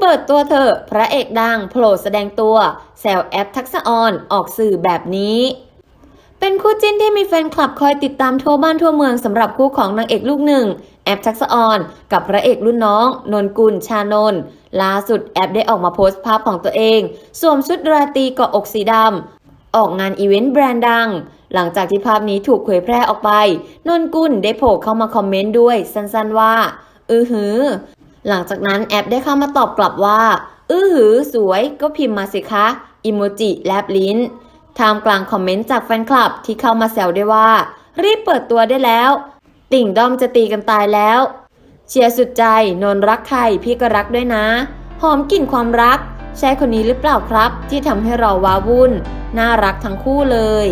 เปิดตัวเถอะพระเอกดังโผล่แสดงตัวแซวแอปทักษะออนออกสื่อแบบนี้เป็นคู่จิ้นที่มีแฟนคลับคอยติดตามทั่วบ้านทั่วเมืองสำหรับคู่ของนางเอกลูกหนึ่ง แอปทักษะออนกับพระเอกรุ่นน้อง นนกุลชานนล่าสุดแอปได้ออกมาโพสต์ภาพของตัวเอง สวมชุดราตรีเกาะอกสีดำออกงานอีเวนต์แบรนด์ดัง หลังจากที่ภาพนี้ถูกเผยแพร่ออกไป นนกุลได้โผล่เข้ามาคอมเมนต์ด้วยสั้นๆว่า อือหือ หลังจากนั้นแอปได้เข้ามาตอบกลับว่า อื้อหือ สวยก็พิมพ์มาสิคะอิโมจิแลบลิ้นท่ามกลางคอมเมนต์จากแฟนคลับที่เข้ามาแซวได้วยว่า รีบเปิดตัวได้แล้ว ติ่งด้อมจะตีกันตายแล้ว เชียร์สุดใจนนรักใครพี่ก็รักด้วยนะ หอมกลิ่นความรักใช่คนนี้หรือเปล่าครับ ที่ทำให้เราว้าวุ่น น่ารักทั้งคู่เลย